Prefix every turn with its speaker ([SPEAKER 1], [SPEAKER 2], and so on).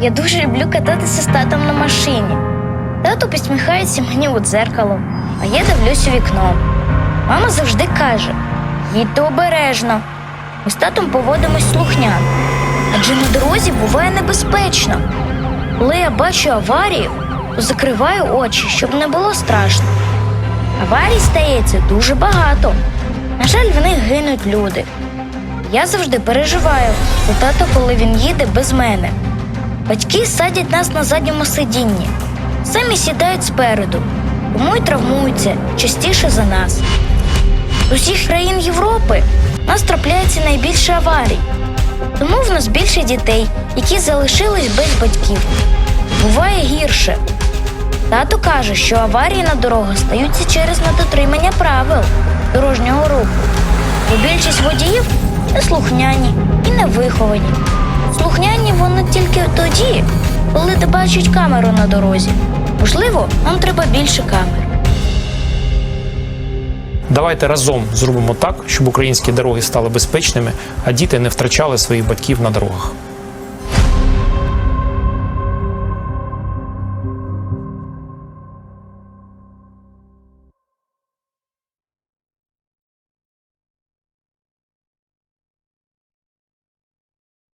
[SPEAKER 1] Я дуже люблю кататися з татом на машині. Тато посміхається мені у дзеркало, а я дивлюсь у вікно. Мама завжди каже: їдьте обережно. Ми з татом поводимось слухняно. Адже на дорозі буває небезпечно. Коли я бачу аварію, то закриваю очі, щоб не було страшно. Аварій стається дуже багато. На жаль, в них гинуть люди. Я завжди переживаю за тата, коли він їде без мене. Батьки садять нас на задньому сидінні, самі сідають спереду, тому й травмуються частіше за нас. З усіх країн Європи нас трапляється найбільше аварій. Тому в нас більше дітей, які залишились без батьків. Буває гірше. Тато каже, що аварії на дорогах стаються через недотримання правил дорожнього руху. Бо більшість водіїв неслухняні і невиховані. Слухняні вони тільки тоді, коли ти бачить камеру на дорозі. Можливо, нам треба більше камер.
[SPEAKER 2] Давайте разом зробимо так, щоб українські дороги стали безпечними, а діти не втрачали своїх батьків на дорогах.